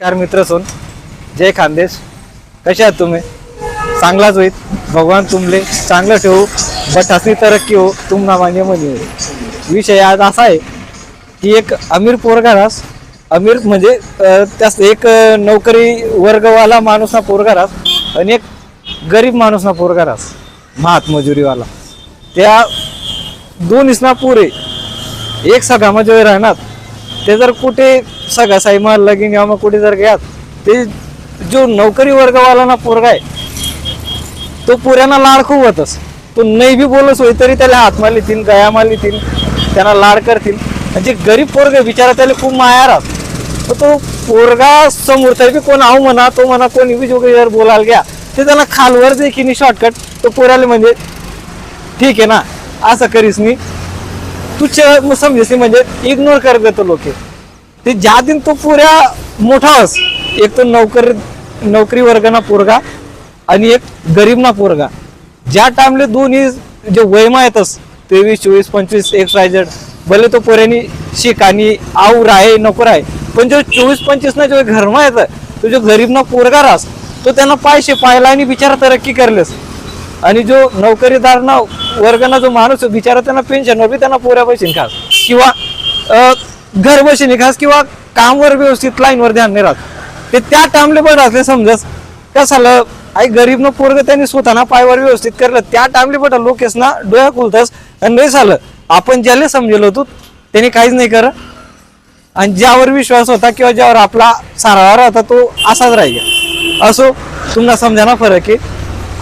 नमस्कार मित्र सोन. जय खानदेश. कसे आहात तुम्ही? चांगलाच होईल भगवान तुमले चांगलं ठेवू. बटासनी तरक्की हो. तुम ना मान्य हो. विषय आज असा आहे की एक अमीर पोरगारास अमीर म्हणजे त्यास एक नोकरी वर्गवाला माणूस ना पोरगारास आणि एक गरीब माणूस ना पोरगारास महातमजुरीवाला त्या दोन इसना पोरे. एक सगामध्ये राहणार. ते जर कुठे सगळा साईमा लगीन या मग कुठे जर घ्यात ते जो नोकरी वर्गवाला ना पोरगा आहे तो पुऱ्यांना लाड खूप होतस तो नाही बी बोलस होई तरी त्याला हातमा लिहितील गयामा लिहितील त्यांना लाड करतील. म्हणजे गरीब पोरग बिचारा त्याला खूप माया राहत. तर तो पोरगा समोर तरी बी कोण आहो म्हणा तो म्हणा कोणी बी जर बोलायला घ्या ते त्याला खालवर जे की शॉर्टकट तो पोराला म्हणजे ठीक आहे ना असं करीस मी. तू च- समजेस म्हणजे इग्नोर कर देतो लोक. ते ज्या दिन तो पुऱ्या मोठा अस एक तो नोकर नोकरी वर्गाना पोरगा आणि एक गरीब ना पोरगा. ज्या टाइमले दोन्ही जे वयमा येतस तेवीस चोवीस पंचवीस एक्स रायजड भले तो पोऱ्यानी शिक आणि आऊ राहे नको राहे पण जो चोवीस पंचवीस ना जो घरमा येतं तो जो गरीब ना पोरगा रास तो त्यांना पायशे पाहिला आणि बिचारा तरक्की करलेस. आणि जो नोकरीदार ना वर्गाना जो माणूस बिचारा त्यांना पेन्शनवर बी त्यांना पोऱ्या पैसे खास किंवा घर बशी खास किंवा कामवर व्यवस्थित लाईनवर ध्यान नाही राहत. ते त्या टाइमले पण असले समजस? काय झालं आई गरीब न पोरग त्यांनी स्वतःना पायवर व्यवस्थित करलं. त्या टाइमले पण लोकेस ना डोळ्या खुलतस आणि नाही झालं. आपण ज्याला समजेल होतो त्याने काहीच नाही कर आणि ज्यावर विश्वास होता किंवा ज्यावर आपला सारावार होता तो असाच राहिला. असो तुम्हाला समजाना फरक आहे.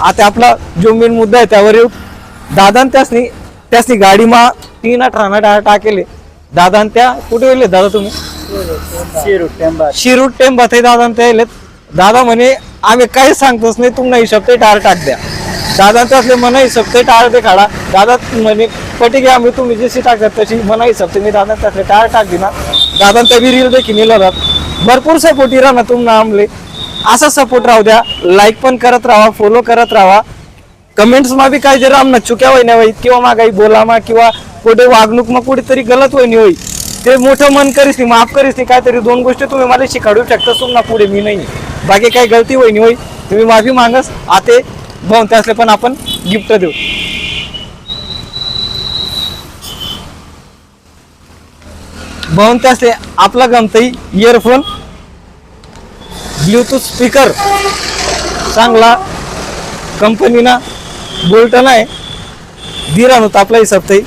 आता आपला जो मेन मुद्दा आहे त्यावर येऊ. दादा त्यासनी त्यासनी गाडी मा तीन अठरा डाळ टाकेले. दादा त्या कुठे गेले दादा तुम्ही? शिरूट टेंबा ते दादा त्या येलेत दादा म्हणे आम्ही काहीच सांगतोच नाही तुम्हाला हिशोब ते टायर टाक द्या. दादा त्यासले मना हिशोब ते टाळ ते काढा. दादा म्हणे पटी घ्या आम्ही तुम्ही जशी टाकतात तशी मना हिशोब मी दादा त्यासले टार टाक दिना दादा त्या विहिरीला देखील नेलं भरपूर सपोटी राहणार तुम्हाला आमले. असा सपोर्ट राहू द्या. लाईक पण करत राहा फॉलो करत राहा. कमेंट्स मा बी काय जर आमना चुक्या वहिन्या होईत किंवा मागाई बोलामा बोला मा किंवा कुठे वागणूक मग कुठेतरी गलत होई नाही होई. ते मोठं मन करीस नाही माफ करीस नाही काहीतरी दोन गोष्टी तुम्ही मला शिकाडू शकता तुम ना पुढे मी नाही. बाकी काही गलती वहिनी होई तुम्ही माफी मागस आते भाऊन त्यासले पण आपण गिफ्ट देऊ. भाऊन त्यासले आपला गमतही इयरफोन ब्लूटूथ स्पीकर चांगला कंपनीना बोल्टन आहे दिरा नव्हता आपला हिसाब ताई